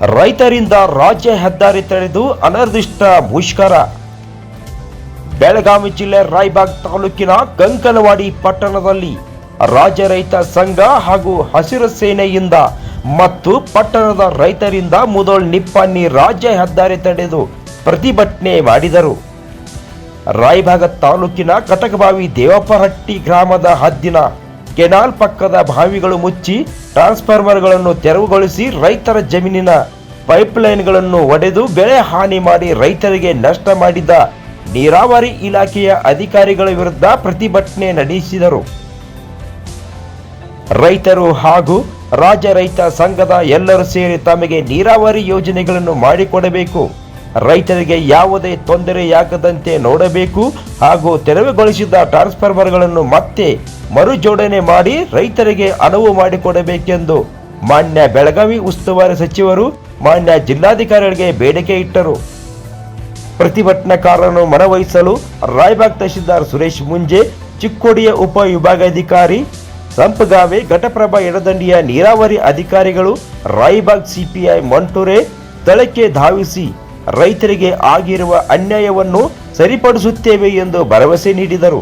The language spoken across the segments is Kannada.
ರೈತರಿಂದ ರಾಜ್ಯ ಹೆದ್ದಾರಿ ತಡೆದು ಅನಿರ್ದಿಷ್ಟ ಮುಷ್ಕರ ಬೆಳಗಾವಿ ಜಿಲ್ಲೆ ರಾಯ್ಬಾಗ್ ತಾಲೂಕಿನ ಕಂಕನವಾಡಿ ಪಟ್ಟಣದಲ್ಲಿ ರಾಜ್ಯ ರೈತ ಸಂಘ ಹಾಗೂ ಹಸಿರು ಸೇನೆಯಿಂದ ಮತ್ತು ಪಟ್ಟಣದ ರೈತರಿಂದ ಮುದೋಳ್ ನಿಪ್ಪಾಣಿ ರಾಜ್ಯ ಹೆದ್ದಾರಿ ತಡೆದು ಪ್ರತಿಭಟನೆ ಮಾಡಿದರು. ರಾಯಭಾಗ ತಾಲೂಕಿನ ಕಟಕಬಾವಿ ದೇವಪ್ಪಹಟ್ಟಿ ಗ್ರಾಮದ ಹದ್ದಿನ ಕೆನಾಲ್ ಪಕ್ಕದ ಬಾವಿಗಳು ಮುಚ್ಚಿ ಟ್ರಾನ್ಸ್ಫಾರ್ಮರ್ಗಳನ್ನು ತೆರವುಗೊಳಿಸಿ ರೈತರ ಜಮೀನಿನ ಪೈಪ್ಲೈನ್ಗಳನ್ನು ಒಡೆದು ಬೆಳೆ ಹಾನಿ ಮಾಡಿ ರೈತರಿಗೆ ನಷ್ಟ ಮಾಡಿದ ನೀರಾವರಿ ಇಲಾಖೆಯ ಅಧಿಕಾರಿಗಳ ವಿರುದ್ಧ ಪ್ರತಿಭಟನೆ ನಡೆಸಿದರು. ರೈತರು ಹಾಗೂ ರಾಜ್ಯ ರೈತ ಸಂಘದ ಎಲ್ಲರೂ ಸೇರಿ ತಮಗೆ ನೀರಾವರಿ ಯೋಜನೆಗಳನ್ನು ಮಾಡಿಕೊಡಬೇಕು. ರೈತರಿಗೆ ಯಾವುದೇ ತೊಂದರೆಯಾಗದಂತೆ ನೋಡಬೇಕು ಹಾಗೂ ತೆರವುಗೊಳಿಸಿದ ಟ್ರಾನ್ಸ್ಫಾರ್ಮರ್ಗಳನ್ನು ಮತ್ತೆ ಮರುಜೋಡಣೆ ಮಾಡಿ ರೈತರಿಗೆ ಅನುವು ಮಾಡಿಕೊಡಬೇಕೆಂದು ಮಾನ್ಯ ಬೆಳಗಾವಿ ಉಸ್ತುವಾರಿ ಸಚಿವರು, ಮಾನ್ಯ ಜಿಲ್ಲಾಧಿಕಾರಿಗಳಿಗೆ ಬೇಡಿಕೆ ಇಟ್ಟರು. ಪ್ರತಿಭಟನಾಕಾರರನ್ನು ಮನವಹಿಸಲು ರಾಯಬಾಗ್ ತಹಶೀಲ್ದಾರ್ ಸುರೇಶ್ ಮುಂಜೆ, ಚಿಕ್ಕೋಡಿಯ ಉಪ ವಿಭಾಗಾಧಿಕಾರಿ ಸಂಪಗಾವೆ, ಘಟಪ್ರಭಾ ಎಡದಂಡಿಯ ನೀರಾವರಿ ಅಧಿಕಾರಿಗಳು, ರಾಯಬಾಗ್ ಸಿಪಿಐ ಮಂಟೂರೆ, ಸ್ಥಳಕ್ಕೆ ಧಾವಿಸಿ ರೈತರಿಗೆ ಆಗಿರುವ ಅನ್ಯಾಯವನ್ನು ಸರಿಪಡಿಸುತ್ತೇವೆ ಎಂದು ಭರವಸೆ ನೀಡಿದರು.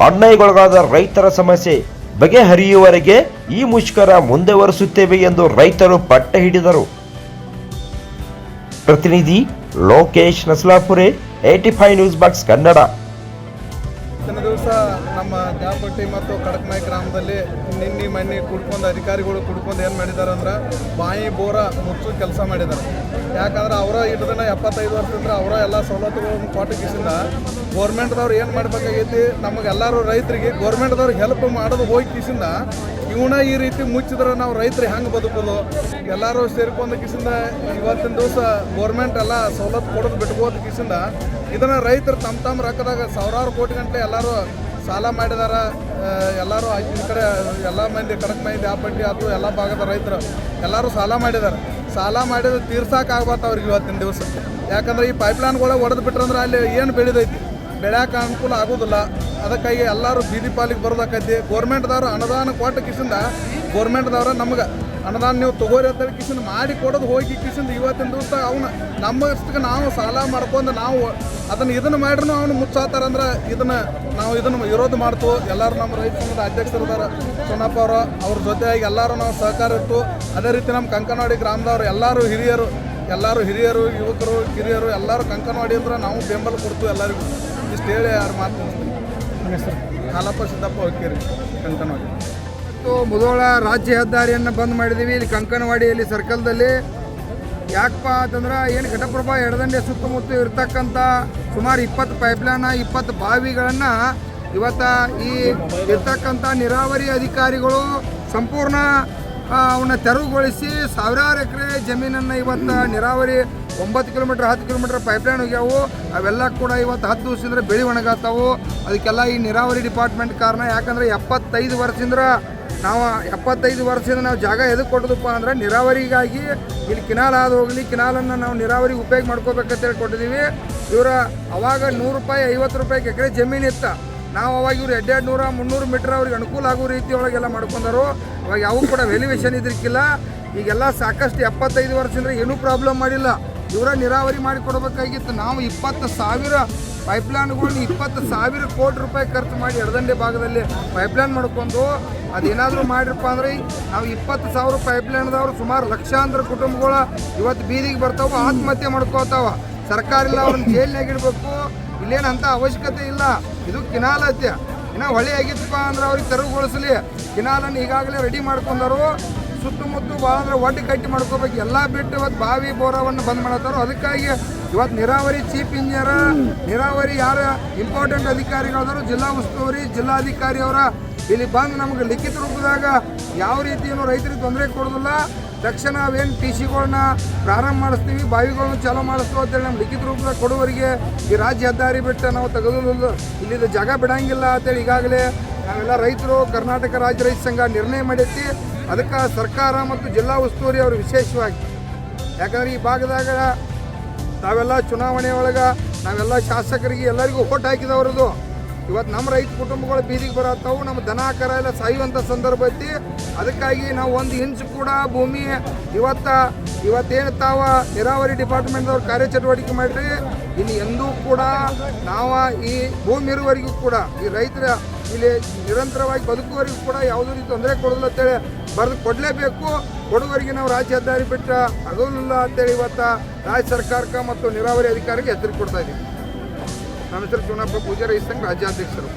ಅನ್ಯಾಯಗೊಳಗಾದ ರೈತರ ಸಮಸ್ಯೆ ಬಗೆಹರಿಯುವವರೆಗೆ ಈ ಮುಷ್ಕರ ಮುಂದುವರಿಸುತ್ತೇವೆ ಎಂದು ರೈತರು ಪಟ್ಟ ಹಿಡಿದರು. ಪ್ರತಿನಿಧಿ Lokesh Naslapure eighty five news box Kannada. ದಿವಸ ನಮ್ಮ ದ್ಯಾಪಟ್ಟಿ ಮತ್ತು ಕಡಕ್ನಾಯ್ ಗ್ರಾಮದಲ್ಲಿ ನಿನ್ನೆ ಮಣ್ಣಿ ಕುಡ್ಕೊಂಡು ಅಧಿಕಾರಿಗಳು ಕುಡ್ಕೊಂಡು ಏನು ಮಾಡಿದ್ದಾರೆ ಅಂದ್ರೆ ಬಾಯಿ ಬೋರ ಮುಚ್ಚು ಕೆಲಸ ಮಾಡಿದ್ದಾರೆ. ಯಾಕಂದ್ರೆ ಅವರ ಹಿಡಿದನ ಎಪ್ಪತ್ತೈದು ವರ್ಷದಿಂದ ಅವರ ಎಲ್ಲ ಸವಲತ್ತುಗಳನ್ನು ಕೊಟ್ಟು ಕಿಸಿಂದ ಗೋರ್ಮೆಂಟ್ದವ್ರು ಏನು ಮಾಡಬೇಕಾಗೈತಿ? ನಮಗೆಲ್ಲರೂ ರೈತರಿಗೆ ಗೌರ್ಮೆಂಟ್ದವ್ರು ಹೆಲ್ಪ್ ಮಾಡೋದು ಹೋಗಿ ಕಿಸಿಂದ ಇವನ ಈ ರೀತಿ ಮುಚ್ಚಿದ್ರೆ ನಾವು ರೈತರು ಹೆಂಗೆ ಬದುಕೋದು? ಎಲ್ಲರೂ ಸೇರ್ಕೊಂಡು ಕಿಸಿಂದ ಇವತ್ತಿನ ದಿವಸ ಗೋರ್ಮೆಂಟ್ ಎಲ್ಲ ಸವಲತ್ತು ಕೊಡೋದು ಬಿಟ್ಬೋದು ಕಿಸಿಂದ ಇದನ್ನ ರೈತರು ತಮ್ಮ ತಮ್ಮ ರೊಕ್ಕದಾಗ ಸಾವಿರಾರು ಕೋಟಿ ಗಂಟೆ ಎಲ್ಲರೂ ಸಾಲ ಮಾಡಿದಾರ. ಎಲ್ಲರೂ ಈ ಕಡೆ ಎಲ್ಲ ಮಂದಿ, ಕಡಕ್ ಮಂದಿ, ಆ ಪಟ್ಟಿ ಅದು ಎಲ್ಲ ಭಾಗದ ರೈತರು ಎಲ್ಲರೂ ಸಾಲ ಮಾಡಿದ್ದಾರೆ ಸಾಲ ಮಾಡಿದ್ರೆ ತೀರ್ಸಕ್ಕಾಗ್ಬಾರ್ದು ಅವ್ರಿಗೆ ಇವತ್ತಿನ ದಿವಸ. ಯಾಕಂದ್ರೆ ಈ ಪೈಪ್ಲೈನ್ಗಳ ಒಡೆದು ಬಿಟ್ರಂದ್ರೆ ಅಲ್ಲಿ ಏನು ಬೆಳೆದೈತಿ? ಬೆಳ್ಯಾಕ ಅನುಕೂಲ ಆಗೋದಿಲ್ಲ. ಅದಕ್ಕಾಗಿ ಎಲ್ಲರೂ ಬೀದಿ ಪಾಲಿಗೆ ಬರೋದಾಕೈತಿ. ಗೋರ್ಮೆಂಟ್ದವ್ರು ಅನುದಾನ ಕೊಟ್ಟು ಕಿಸಿಂದ ಗೋರ್ಮೆಂಟ್ದವ್ರ ನಮ್ಗೆ ಅನುದಾನ ನೀವು ತಗೋರಿ ಅಂತ ಕಿಸಿಂದ ಮಾಡಿ ಕೊಡೋದು ಹೋಗಿ ಕಿಸಿಂದ ಇವತ್ತಿನ ದಿವಸ ಅವನು ನಮ್ಮಷ್ಟಕ್ಕೆ ನಾವು ಸಾಲ ಮಾಡ್ಕೊಂಡು ನಾವು ಅದನ್ನು ಇದನ್ನು ಮಾಡ್ರೂ ಅವನು ಮುಚ್ಚಾತಾರಂದ್ರೆ ಇದನ್ನು ನಾವು ಇದನ್ನು ವಿರೋಧ ಮಾಡ್ತು. ಎಲ್ಲರೂ ನಮ್ಮ ರೈತ ಸಂಘದ ಅಧ್ಯಕ್ಷರಿದ್ದಾರೆ ಸೊನ್ನಪ್ಪ ಅವರು, ಅವ್ರ ಜೊತೆಯಾಗಿ ಎಲ್ಲರೂ ನಾವು ಸಹಕಾರ ಇತ್ತು ಅದೇ ರೀತಿ ನಮ್ಮ ಕಂಕನವಾಡಿ ಗ್ರಾಮದವರು ಎಲ್ಲರೂ ಹಿರಿಯರು ಎಲ್ಲರೂ ಹಿರಿಯರು, ಯುವಕರು, ಕಿರಿಯರು ಎಲ್ಲರೂ ಕಂಕನವಾಡಿ ಅಂದ್ರೆ ನಾವು ಬೆಂಬಲ ಕೊಡ್ತು ಎಲ್ಲರಿಗೂ. ಇಷ್ಟು ಹೇಳಿ ಯಾರು ಮಾತು. ಹಾಲಪ್ಪ ಸಿದ್ದಪ್ಪ ಹೋಗ್ತೀರಿ ಕಂಕನವಾಡಿ. ಮತ್ತು ಮುಧೋಳ ರಾಜ್ಯ ಹೆದ್ದಾರಿಯನ್ನು ಬಂದ್ ಮಾಡಿದ್ದೀವಿ ಇಲ್ಲಿ ಕಂಕನವಾಡಿಯಲ್ಲಿ ಸರ್ಕಲ್ದಲ್ಲಿ ಯಾಕಪ್ಪ ಅಂತಂದ್ರೆ ಏನು ಘಟಪ್ರಭಾ ಎಡದಂಡೆ ಸುತ್ತಮುತ್ತ ಇರ್ತಕ್ಕಂಥ ಸುಮಾರು ಇಪ್ಪತ್ತು ಪೈಪ್ಲೈನ ಇಪ್ಪತ್ತು ಬಾವಿಗಳನ್ನು ಇವತ್ತ ಈ ಇರ್ತಕ್ಕಂಥ ನೀರಾವರಿ ಅಧಿಕಾರಿಗಳು ಸಂಪೂರ್ಣ ಅವನ್ನ ತೆರವುಗೊಳಿಸಿ ಸಾವಿರಾರು ಎಕರೆ ಜಮೀನನ್ನು ಇವತ್ತು ನೀರಾವರಿ ಒಂಬತ್ತು ಕಿಲೋಮೀಟ್ರ್, ಹತ್ತು ಕಿಲೋಮೀಟ್ರ್ ಪೈಪ್ಲೈನ್ ಹೋಗ್ಯಾವು. ಅವೆಲ್ಲ ಕೂಡ ಇವತ್ತು ಹತ್ತು ದಿವಸದಿಂದ ಬೆಳೆ ಒಣಗಾತಾವು. ಅದಕ್ಕೆಲ್ಲ ಈ ನೀರಾವರಿ ಡಿಪಾರ್ಟ್ಮೆಂಟ್ ಕಾರಣ ಯಾಕಂದ್ರೆ ಎಪ್ಪತ್ತೈದು ವರ್ಷದಿಂದ ನಾವು ಎಪ್ಪತ್ತೈದು ವರ್ಷದಿಂದ ನಾವು ಜಾಗ ಎದಕ್ಕೆ ಕೊಟ್ಟದಪ್ಪ ಅಂದ್ರೆ ನೀರಾವರಿಗಾಗಿ ಇಲ್ಲಿ ಕಿನಾಲ್ ಆದ ಹೋಗಲಿ, ಕಿನಾಲನ್ನು ನಾವು ನೀರಾವರಿ ಉಪಯೋಗ ಮಾಡ್ಕೋಬೇಕಂತ ಹೇಳಿ ಕೊಟ್ಟಿದ್ದೀವಿ ಇವರ ಅವಾಗ ನೂರು ರೂಪಾಯಿ, ಐವತ್ತು ರೂಪಾಯಿಗೆ ಎಕರೆ ಜಮೀನು ಇತ್ತ. ನಾವು ಅವಾಗ ಇವ್ರು ಎರಡೆರಡು ನೂರ ಮುನ್ನೂರು ಮೀಟ್ರ್ ಅವ್ರಿಗೆ ಅನುಕೂಲ ಆಗೋ ರೀತಿ ಒಳಗೆಲ್ಲ ಮಾಡ್ಕೊಂಡರು. ಅವಾಗ ಯಾವ ಕೂಡ ವ್ಯಾಲ್ಯೂವೇಷನ್ ಇದ್ರಿಕ್ಕಿಲ್ಲ ಈಗೆಲ್ಲ ಸಾಕಷ್ಟು ಎಪ್ಪತ್ತೈದು ವರ್ಷದಿಂದ ಏನೂ ಪ್ರಾಬ್ಲಮ್ ಮಾಡಿಲ್ಲ. ಇವರ ನೀರಾವರಿ ಮಾಡಿ ಕೊಡಬೇಕಾಗಿತ್ತು. ನಾವು ಇಪ್ಪತ್ತು ಸಾವಿರ ಪೈಪ್ಲೈನ್ಗಳನ್ನ ಇಪ್ಪತ್ತು ಸಾವಿರ ಕೋಟಿ ರೂಪಾಯಿ ಖರ್ಚು ಮಾಡಿ ಎಡದಂಡೆ ಭಾಗದಲ್ಲಿ ಪೈಪ್ಲೈನ್ ಮಾಡಿಕೊಂಡು ಅದೇನಾದರೂ ಮಾಡಿರಪ್ಪ ಅಂದ್ರೆ ನಾವು ಇಪ್ಪತ್ತು ಸಾವಿರ ಪೈಪ್ಲೈನ್ದವ್ರು ಸುಮಾರು ಲಕ್ಷಾಂತರ ಕುಟುಂಬಗಳು ಇವತ್ತು ಬೀದಿಗೆ ಬರ್ತಾವ, ಆತ್ಮಹತ್ಯೆ ಮಾಡ್ಕೋತಾವ. ಸರ್ಕಾರ ಇಲ್ಲ, ಅವ್ರನ್ನ ಜೈಲಿನಾಗ ಇಡಬೇಕು. ಇಲ್ಲೇನು ಅಂಥ ಅವಶ್ಯಕತೆ ಇಲ್ಲ. ಇದು ಕಿನಾಲತ್ಯ ಇನ್ನು ಹೊಳೆ ಆಗಿತ್ತಪ್ಪ ಅಂದ್ರೆ ಅವ್ರಿಗೆ ತೆರವುಗೊಳಿಸಲಿ. ಕಿನಾಲನ್ನು ಈಗಾಗಲೇ ರೆಡಿ ಮಾಡ್ಕೊಂಡರು. ಸುತ್ತಮುತ್ತ ಭಾಳ ಅಂದ್ರೆ ಒಡ್ಡು ಕಟ್ಟಿ ಮಾಡ್ಕೋಬೇಕು. ಎಲ್ಲ ಬಿಟ್ಟು ಇವತ್ತು ಬಾವಿ ಬೋರವನ್ನು ಬಂದ್ ಮಾಡತ್ತಾರೋ ಅದಕ್ಕಾಗಿ ಇವತ್ತು ನೀರಾವರಿ ಚೀಫ್ ಇಂಜಿನಿಯರ್, ನೀರಾವರಿ ಯಾರ ಇಂಪಾರ್ಟೆಂಟ್ ಅಧಿಕಾರಿಗಳಾದ್ರು ಜಿಲ್ಲಾ ಉಸ್ತುವಾರಿ, ಜಿಲ್ಲಾಧಿಕಾರಿ ಅವರ ಇಲ್ಲಿ ಬಂದು ನಮಗೆ ಲಿಖಿತ ರೂಪದಾಗ ಯಾವ ರೀತಿ ಏನು ರೈತರಿಗೆ ತೊಂದರೆ ಕೊಡೋದಿಲ್ಲ. ತಕ್ಷಣ ನಾವೇನು ಟಿ ಸಿಗಳನ್ನ ಪ್ರಾರಂಭ ಮಾಡಿಸ್ತೀವಿ, ಬಾವಿಗಳನ್ನ ಚಾಲೂ ಮಾಡಿಸ್ತೀವಿ ಅಂತೇಳಿ ನಮ್ಮ ಲಿಖಿತ ರೂಪದಾಗ ಕೊಡುವವರಿಗೆ ಈ ರಾಜ್ಯ ಹೆದ್ದಾರಿ ಬಿಟ್ಟು ನಾವು ತೆಗೆದು ಇಲ್ಲಿದು ಜಾಗ ಬಿಡಂಗಿಲ್ಲ ಅಂತೇಳಿ ಈಗಾಗಲೇ ನಾವೆಲ್ಲ ರೈತರು, ಕರ್ನಾಟಕ ರಾಜ್ಯ ರೈತ ಸಂಘ ನಿರ್ಣಯ ಮಾಡೈತಿ ಅದಕ್ಕೆ ಸರ್ಕಾರ ಮತ್ತು ಜಿಲ್ಲಾ ಉಸ್ತುವಾರಿ ಅವರು ವಿಶೇಷವಾಗಿ, ಯಾಕಂದ್ರೆ ಈ ಭಾಗದಾಗ ತಾವೆಲ್ಲ ಚುನಾವಣೆ ಒಳಗೆ ನಾವೆಲ್ಲ ಶಾಸಕರಿಗೆ ಎಲ್ಲರಿಗೂ ಓಟ್ ಹಾಕಿದವ್ರದ್ದು ಇವತ್ತು ನಮ್ಮ ರೈತ ಕುಟುಂಬಗಳು ಬೀದಿಗೆ ಬರತ್ತವು ನಮ್ಮ ದನ ಕರ ಎಲ್ಲ ಸಾಯುವಂಥ ಸಂದರ್ಭ ಐತಿ. ಅದಕ್ಕಾಗಿ ನಾವು ಒಂದು ಇಂಚು ಕೂಡ ಭೂಮಿ ಇವತ್ತ, ಇವತ್ತೇನು ತಾವ ನೀರಾವರಿ ಡಿಪಾರ್ಟ್ಮೆಂಟ್ದವ್ರು ಕಾರ್ಯಚಟುವಟಿಕೆ ಮಾಡಿರಿ, ಇನ್ನು ಎಂದೂ ಕೂಡ ನಾವು ಈ ಭೂಮಿ ಇರುವವರೆಗೂ ಕೂಡ, ಈ ರೈತರ ಇಲ್ಲಿ ನಿರಂತರವಾಗಿ ಬದುಕುವವರಿಗೂ ಕೂಡ ಯಾವುದೇ ರೀತಿ ತೊಂದರೆ ಕೊಡೋದಿಲ್ಲ ಅಂತೇಳಿ ಬರೆದು ಕೊಡಲೇಬೇಕು. ಕೊಡುವರಿಗೆ ನಾವು ರಾಜ್ಯ ಹೆದ್ದಾರಿ ಬಿಟ್ಟ ಆಗೋದಿಲ್ಲ ಅಂತೇಳಿ ಇವತ್ತ ರಾಜ್ಯ ಸರ್ಕಾರಕ್ಕೆ ಮತ್ತು ನೀರಾವರಿ ಅಧಿಕಾರಿಗೆ ಎಚ್ಚರಿಕೆ ಕೊಡ್ತಾ ಇದ್ದೀವಿ. ನಮ್ಮ ಹೆಸರು ಚುನಪ್ಪ ಪೂಜಾರಿ ಈ ಸಂಘ ರಾಜ್ಯಾಧ್ಯಕ್ಷರು.